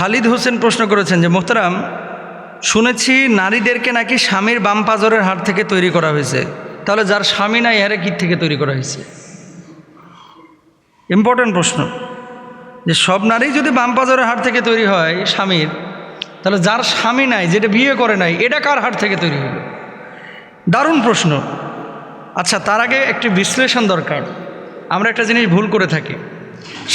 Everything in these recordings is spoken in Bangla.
খালিদ হোসেন প্রশ্ন করেছেন যে, মোহতারাম, শুনেছি নারীদেরকে নাকি স্বামীর বাম পাজরের হাট থেকে তৈরি করা হয়েছে। তাহলে যার স্বামী নাই এর কী থেকে তৈরি করা হয়েছে? ইম্পর্ট্যান্ট প্রশ্ন। যে, সব নারী যদি বাম পাজরের হাট থেকে তৈরি হয় স্বামীর, তাহলে যার স্বামী নাই, যেটা বিয়ে করে নাই, এটা কার হাট থেকে তৈরি হলো? দারুণ প্রশ্ন। আচ্ছা তার আগে একটি বিশ্লেষণ দরকার। আমরা একটা জিনিস ভুল করে থাকি।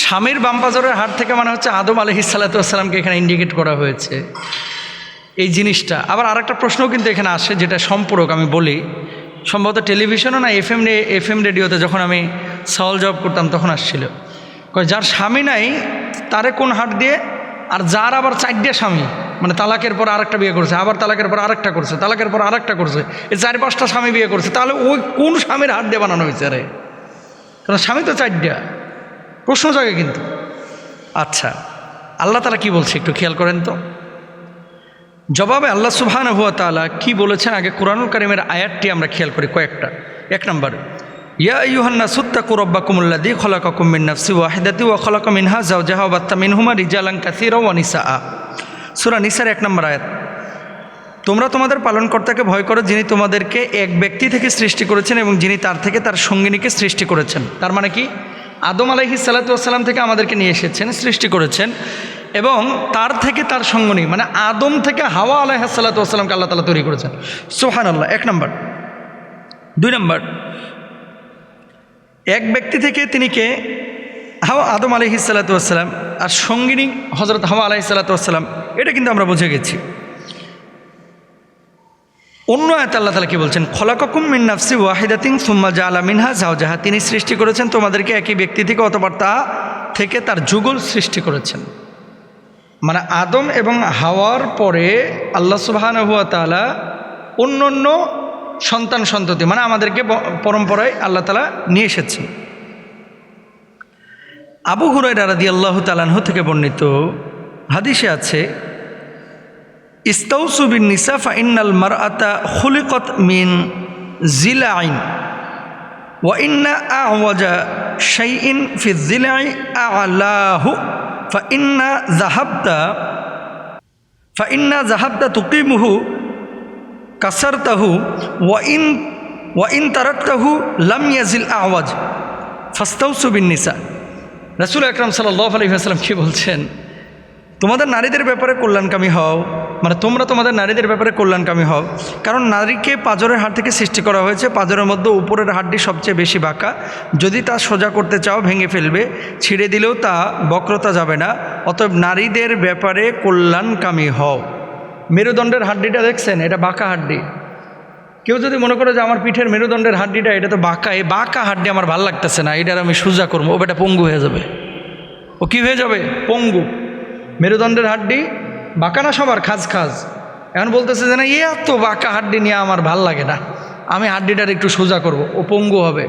স্বামীর বামপাজরের হাট থেকে মানে হচ্ছে আদম আলহি সাল্লাতামকে এখানে ইন্ডিকেট করা হয়েছে। এই জিনিসটা। আবার আরেকটা প্রশ্নও কিন্তু এখানে আসে, যেটা সম্পূরক আমি বলি। সম্ভবত টেলিভিশনও না এফ এম এফ এম রেডিওতে যখন আমি সওয়াল জব করতাম তখন আসছিল। যার স্বামী নাই, তারে কোন হাট দিয়ে? আর যার আবার চারটে স্বামী? মানে তালাকের পর আরেকটা বিয়ে করছে, আবার তালাকের পর আরেকটা করছে, তালাকের পর আরেকটা করছে, এই চার পাঁচটা স্বামী বিয়ে করছে। তাহলে ওই কোন স্বামীর হাট দিয়ে বানানো হয়েছে আরে কারণ স্বামী তো চারটা। প্রশ্ন জাগে কিন্তু। আচ্ছা আল্লাহ তালা কি বলছে একটু খেয়াল করেন তো? জবাবে আল্লাহ সুবহান হুয়া তালা কি বলেছেন? আগে কোরআনুল কারিমের আয়াতটি আমরা খেয়াল করি কয়েকটা। এক নম্বর, ইয়া ইউহান্না সুত্তা কুরব্বা কুমুল্লাদি খলাকা কুমিন নাফসি ওয়াহিদাতি ওয়া খলাকা মিনহা যাও জাহা বাত্তা মিনহুমা রিজালাং কাসিরা ওয়া নিসা আ সুরা নিসার এক নম্বর আয়াত, তোমরা তোমাদের পালনকর্তাকে ভয় করো যিনি তোমাদেরকে এক ব্যক্তি থেকে সৃষ্টি করেছেন এবং যিনি তার থেকে তার সঙ্গিনীকে সৃষ্টি করেছেন। তার মানে কি? আদম আলাইহি সাল্লাতাম থেকে আমাদেরকে নিয়ে এসেছেন, সৃষ্টি করেছেন এবং তার থেকে তার সঙ্গনী মানে আদম থেকে হাওয়া আলাইহ সাল্লাতামকে আল্লাহ তালা তৈরি করেছেন। সোহান আল্লাহ এক নম্বর। দুই নম্বর, এক ব্যক্তি থেকে তিনি কে? হাওয়া আদম আলহি সাল্লাতাম আর সঙ্গিনী হজরত হাওয়া আলহি সাল্লাতাম এটা কিন্তু আমরা বুঝে গেছি। অন্য আয়াত আল্লাহ তালা কি বলছেন? খলাকুম মিন নাফসি ওয়াহিদাতিং সুম্মা জালা মিনহা জাহা তিনি সৃষ্টি করেছেন তোমাদেরকে একই ব্যক্তি থেকে অতবার তা থেকে তার যুগল সৃষ্টি করেছেন। মানে আদম এবং হাওয়ার পরে আল্লাহ সুবাহান হুয়া তালা অন্য অন্য সন্তান সন্ততি মানে আমাদেরকে পরম্পরায় আল্লাহ তালা নিয়ে এসেছেন। আবু হুরাই রাদি আল্লাহ তালানহ থেকে বর্ণিত হাদিসে আছে ইস্তাউসু বিন নিসা ফাইনাল মার আতা খুলিকত মিন জিলা আইন ওয়া ইন্না আওয়াজা শাইইন ফি জিলাই আলাহু। ফাইন্না জাহাবতা ফাইন্না জাহাবতা তুকিমুহু কাসারতাহু। ওয়া ইন ওয়া ইন তারাক্তাহু লাম ইয়াজিল আওয়াজ। ফাস্তাউসু বিন নিসা রাসুল আকরাম সাল্লাহ আলহিহাস্লাম কী বলছেন? তোমাদের নারীদের ব্যাপারে কল্যাণকামী হও। মানে তোমরা তোমাদের নারীদের ব্যাপারে কল্যাণকামী হও। কারণ নারীকে পাজরের হাট থেকে সৃষ্টি করা হয়েছে। পাজরের মধ্যে উপরের হাড্ডি সবচেয়ে বেশি বাঁকা। যদি তা সোজা করতে চাও, ভেঙে ফেলবে। ছিঁড়ে দিলেও তা বক্রতা যাবে না। অতএব নারীদের ব্যাপারে কল্যাণকামী হও। মেরুদণ্ডের হাড্ডিটা দেখছেন? এটা বাঁকা হাড্ডি কেউ যদি মনে করে যে আমার পিঠের মেরুদণ্ডের হাড্ডিটা এটা তো বাঁকা। এই বাঁকা হাড্ডি আমার ভালো লাগতেছে না। এটার আমি সোজা করব। ও বেটা পঙ্গু হয়ে যাবে। ও কী হয়ে যাবে? পঙ্গু। মেরুদণ্ডের হাড্ডি, বাঁকা না সবার? খাজ খাজ। এখন বলতেছে যে না, এ এত বাঁকা হাড্ডি নিয়ে আমার ভালো লাগে না। আমি হাড্ডিটার একটু সোজা করব ও হবে।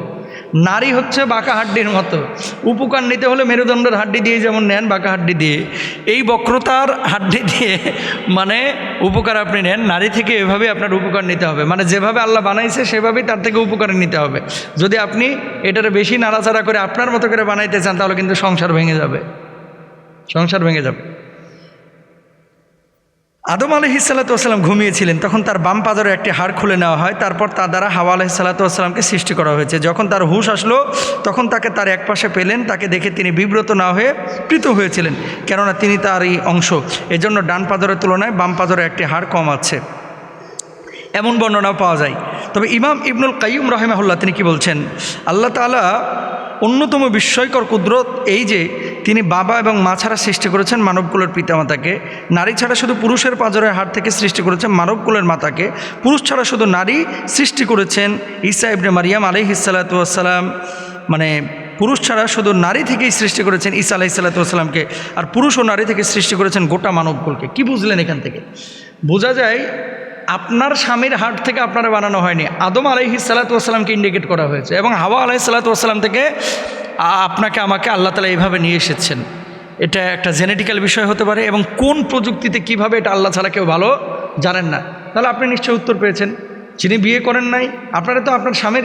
নারী হচ্ছে বাঁকা হাড্ডির মতো। উপকার নিতে হলে মেরুদণ্ডের হাড্ডি দিয়ে যেমন নেন, বাঁকা হাড্ডি দিয়ে। এই বক্রতার হাড্ডি দিয়ে মানে উপকার আপনি নেন। নারী থেকে এভাবে আপনার উপকার নিতে হবে। মানে যেভাবে আল্লাহ বানাইছে, সেভাবেই তার থেকে উপকার নিতে হবে। যদি আপনি এটার বেশি নাড়াচাড়া করে আপনার মতো করে বানাইতে চান, তাহলে কিন্তু সংসার ভেঙে যাবে। সংসার ভেঙে যাবে। আদম আলহি সাল্লাতাম ঘুমিয়েছিলেন, তখন তার বাম পাদরে একটি হাড় খুলে নেওয়া হয়, তারপর তার দ্বারা হাওয়া আলহি সাল্লাতামকে সৃষ্টি করা হয়েছে। যখন তার হুশ আসলো, তখন তাকে তার এক পাশে পেলেন, তাকে দেখে তিনি বিব্রত না হয়ে প্রীত হয়েছিলেন, কেননা তিনি তার এই অংশ। এজন্য ডান পাদরের তুলনায় বাম পাদরে একটি হাড় কম আছে। এমন বর্ণনাও পাওয়া যায়। তবে ইমাম ইবনুল কাইম রহেমাহুল্লাহ তিনি কি বলছেন? আল্লাহ তালা অন্যতম বিস্ময়কর কুদরত এই যে তিনি বাবা এবং মা ছাড়া সৃষ্টি করেছেন মানবকুলের পিতামাতাকে। নারী ছাড়া শুধু পুরুষের পাজরের হাট থেকে সৃষ্টি করেছেন মানবকুলের মাতাকে। পুরুষ ছাড়া শুধু নারী সৃষ্টি করেছেন ঈসা ইবনে মারিয়াম আলহ ইসালাতাম মানে পুরুষ ছাড়া শুধু নারী থেকেই সৃষ্টি করেছেন ঈসা আলাহি সাল্লাতামকে আর পুরুষ ও নারী থেকে সৃষ্টি করেছেন গোটা মানবকুলকে। কি বুঝলেন এখান থেকে? বোঝা যায় আপনার স্বামীর হাট থেকে আপনারা বানানো হয়নি। আদম আলাইহি সাল্লাতামকে ইন্ডিকেট করা হয়েছে এবং হাওয়া আলাহি সাল্লাতাম থেকে আপনাকে আমাকে আল্লাহ তালা এইভাবে নিয়ে এসেছেন। এটা একটা জেনেটিক্যাল বিষয় হতে পারে এবং কোন প্রযুক্তিতে কীভাবে এটা আল্লাহ ছাড়া কেউ ভালো জানেন না। তাহলে আপনি নিশ্চয়ই উত্তর পেয়েছেন। যিনি বিয়ে করেন নাই, আপনারা তো আপনার স্বামীর